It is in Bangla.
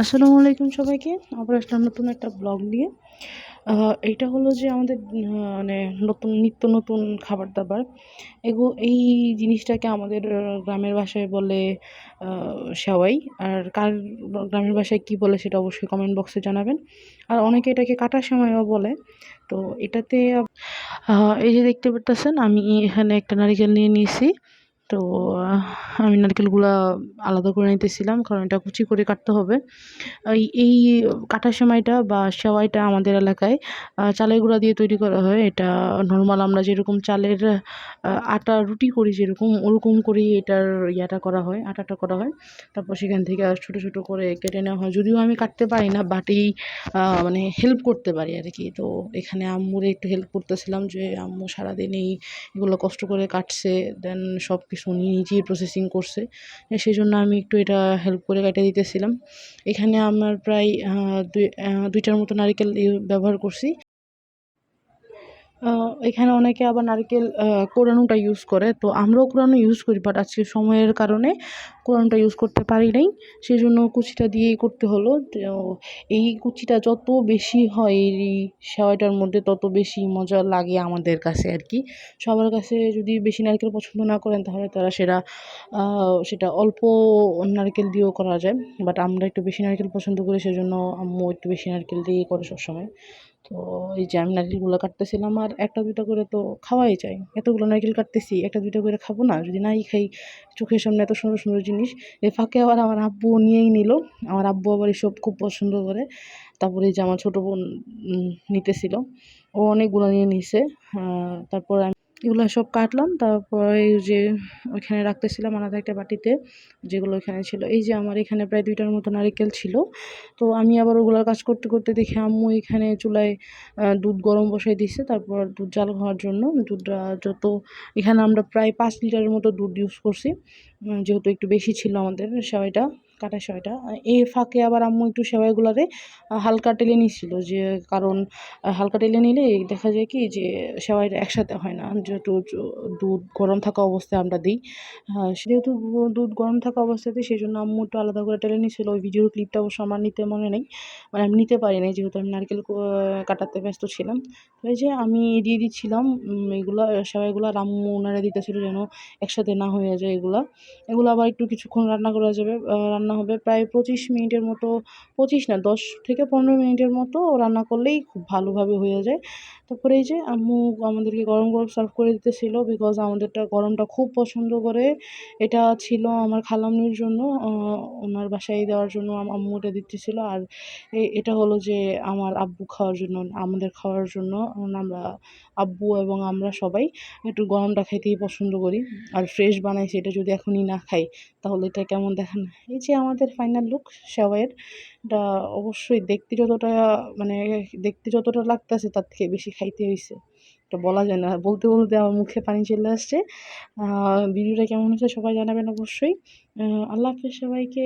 আসসালামু আলাইকুম সবাইকে। আবার আসলাম নতুন একটা ব্লগ নিয়ে। এইটা হলো যে আমাদের মানে নতুন, নিত্য নতুন খাবার দাবার। এগো, এই জিনিসটাকে আমাদের গ্রামের ভাষায় বলে সেওয়াই। আর কার গ্রামের ভাষায় কী বলে সেটা অবশ্যই কমেন্ট বক্সে জানাবেন। আর অনেকে এটাকে কাটা সেমাইও বলে। তো এটাতে এই যে দেখতে পারতেছেন, আমি এখানে একটা নারিকেল নিয়ে নিয়েছি। তো, আমি নারকেলগুলা আলাদা করে নিতেছিলাম, কারণ এটা কুচি করে কাটতে হবে। এই এই কাটা সেমাইটা বা সেওয়াইটা আমাদের এলাকায় চালের গুঁড়া দিয়ে তৈরি করা হয়। এটা নর্মাল আমরা যেরকম চালের আটা রুটি করি যেরকম ওরকম করেই এটার ইয়াটা করা হয়, আটাটা করা হয়। তারপর সেখান থেকে ছোটো ছোটো করে কেটে নেওয়া হয়। যদিও আমি কাটতে পারি না বাট এই মানে হেল্প করতে পারি আর কি। তো এখানে আম্মুর একটু হেল্প করতেছিলাম যে, আম্মু সারাদিন এই এগুলো কষ্ট করে কাটছে দেন সব কিছু উনি নিজেই প্রসেসিং করছে। সেই জন্য আমি একটু এটা হেল্প করে কাটিয়ে দিতেছিলাম। এখানে আমার প্রায় দুই দুইটার মতো নারিকেল ব্যবহার করছি। এখানে অনেকে আবার নারকেল আহ, কোরানোটা ইউজ করে। তো আমরাও কোরানো ইউজ করি বাট আজকে সময়ের কারণে কোরানোটা ইউজ করতে পারি নাই। সেই জন্য কুচিটা দিয়েই করতে হলো। এই কুচিটা যত বেশি হয় এই সেওয়াইটার মধ্যে তত বেশি মজা লাগে আমাদের কাছে আর কি। সবার কাছে যদি বেশি নারকেল পছন্দ না করেন তাহলে তারা সেটা সেটা অল্প নারকেল দিয়েও করা যায়। বাট আমরা একটু বেশি নারকেল পছন্দ করি সেজন্য আম্মু একটু বেশি নারকেল দিয়েই করে সবসময়। তো এই যে আমি নারকেলগুলো কাটতেছিলাম আর একটা, দুইটা করে তো খাওয়াই যায়। এতগুলো নারকেল কাটতেছি, একটা দুটো করে খাব না। যদি নাই খাই, চোখের সামনে এত সুন্দর সুন্দর জিনিস। এই ফাঁকে আবার আমার আব্বু নিয়েই নিল। আমার আব্বু আবার এসব খুব পছন্দ করে। তারপরে এই যে আমার ছোটো বোন নিতেছিল। ও অনেকগুলো নিয়ে নিছে। তারপর আমি এগুলো সব কাটলাম, তারপরে যে ওইখানে রাখতেছিলাম আলাদা একটা বাটিতে, যেগুলো এখানে ছিল। এই যে আমার এখানে প্রায় দুইটার মতো নারকেল ছিল। তো আমি আবার ওগুলোর কাজ করতে করতে দেখি আম্মু এখানে চুলায় দুধ গরম বসাই দিছে, তারপর দুধ জাল হওয়ার জন্য দুধটা যত, এখানে আমরা প্রায় পাঁচ লিটারের মতো দুধ ইউজ করছি। যেহেতু একটু বেশি ছিল আমাদের সেওয়াইটা কাটা আহ, এই ফাঁকে আবার আম্মু একটু সেওয়াইগুলারে আহ, হালকা টেলে নিছিল যে কারণ হালকা টেলে নিলে দেখা যায় কি যে সেওয়াইটা একসাথে হয় না। যেহেতু দুধ গরম থাকা অবস্থায় আমরা দিই যেহেতু দুধ গরম থাকা অবস্থাতে সেই জন্য আম্মু একটু আলাদা করে টেলে নিছিল ওই ভিডিওর ক্লিপটা অবশ্য আমার নিতে মনে নেই মানে আমি নিতে পারি নাই যেহেতু আমি নারকেল কাটাতে ব্যস্ত ছিলাম। তো এই যে আমি দিয়ে দিচ্ছিলাম এগুলা সেওয়াইগুলো আর আম্মু ওনারা দিতেছিল যেন একসাথে না হয়ে যায় এগুলা। এগুলো আবার একটু কিছুক্ষণ রান্না করা যাবে আহ, রান্না হবে প্রায় পঁচিশ মিনিটের মতো, পঁচিশ না, দশ থেকে পনেরো মিনিটের মতো রান্না করলেই খুব ভালোভাবে হয়ে যায়। তারপরে এই যে আম্মু আমাদেরকে গরম গরম সার্ভ করে দিতেছিল বিকজ আমাদেরটা গরমটা খুব পছন্দ করে। এটা ছিল আমার খালামনির জন্য ওনার বাসায় দেওয়ার জন্য আম- আম্মু এটা দিতেছিল। আর এটা হলো যে আমার আব্বু খাওয়ার জন্য, আমাদের খাওয়ার জন্য আমরা আব্বু এবং আমরা সবাই একটু গরমটা খেতেই পছন্দ করি। আর ফ্রেশ বানাইছি, এটা যদি এখনই না খাই তাহলে এটা কেমন দেখেন? এই যে আমাদের ফাইনাল লুক শেওয়ের এটা অবশ্যই দেখতে যতটা মানে দেখতে যতটা লাগতেছে তার থেকে বেশি খাইতে হয়েছে এটা বলা যায় না। বলতে বলতে আমার মুখে পানি চলে আসছে। ভিডিওটা কেমন হয়েছে সবাই জানাবেন অবশ্যই। আল্লাহ হাফেজ সবাইকে।